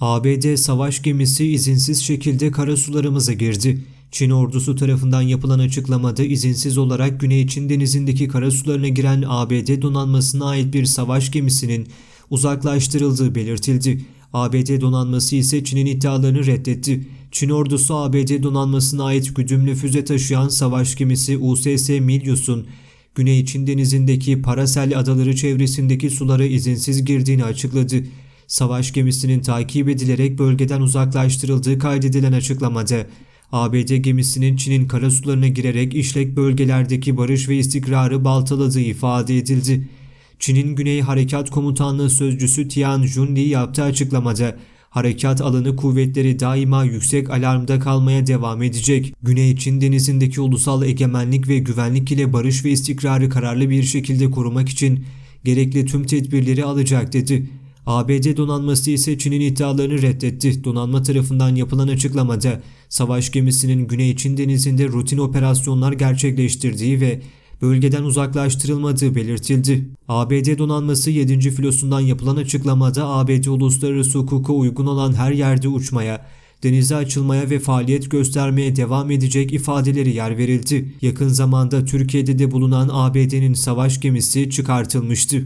ABD savaş gemisi izinsiz şekilde karasularımıza girdi. Çin ordusu tarafından yapılan açıklamada izinsiz olarak Güney Çin denizindeki karasularına giren ABD donanmasına ait bir savaş gemisinin uzaklaştırıldığı belirtildi. ABD donanması ise Çin'in iddialarını reddetti. Çin ordusu ABD donanmasına ait güdümlü füze taşıyan savaş gemisi USS Milius'un Güney Çin denizindeki Paracel adaları çevresindeki sulara izinsiz girdiğini açıkladı. Savaş gemisinin takip edilerek bölgeden uzaklaştırıldığı kaydedilen açıklamada ABD gemisinin Çin'in karasularına girerek işlek bölgelerdeki barış ve istikrarı baltaladığı ifade edildi. Çin'in Güney Harekat Komutanlığı sözcüsü Tian Junli yaptığı açıklamada harekat alanı kuvvetleri daima yüksek alarmda kalmaya devam edecek. Güney Çin denizindeki ulusal egemenlik ve güvenlik ile barış ve istikrarı kararlı bir şekilde korumak için gerekli tüm tedbirleri alacak dedi. ABD donanması ise Çin'in iddialarını reddetti. Donanma tarafından yapılan açıklamada savaş gemisinin Güney Çin denizinde rutin operasyonlar gerçekleştirdiği ve bölgeden uzaklaştırılmadığı belirtildi. ABD donanması 7. filosundan yapılan açıklamada ABD uluslararası hukuka uygun olan her yerde uçmaya, denize açılmaya ve faaliyet göstermeye devam edecek ifadeleri yer verildi. Yakın zamanda Türkiye'de de bulunan ABD'nin savaş gemisi çıkartılmıştı.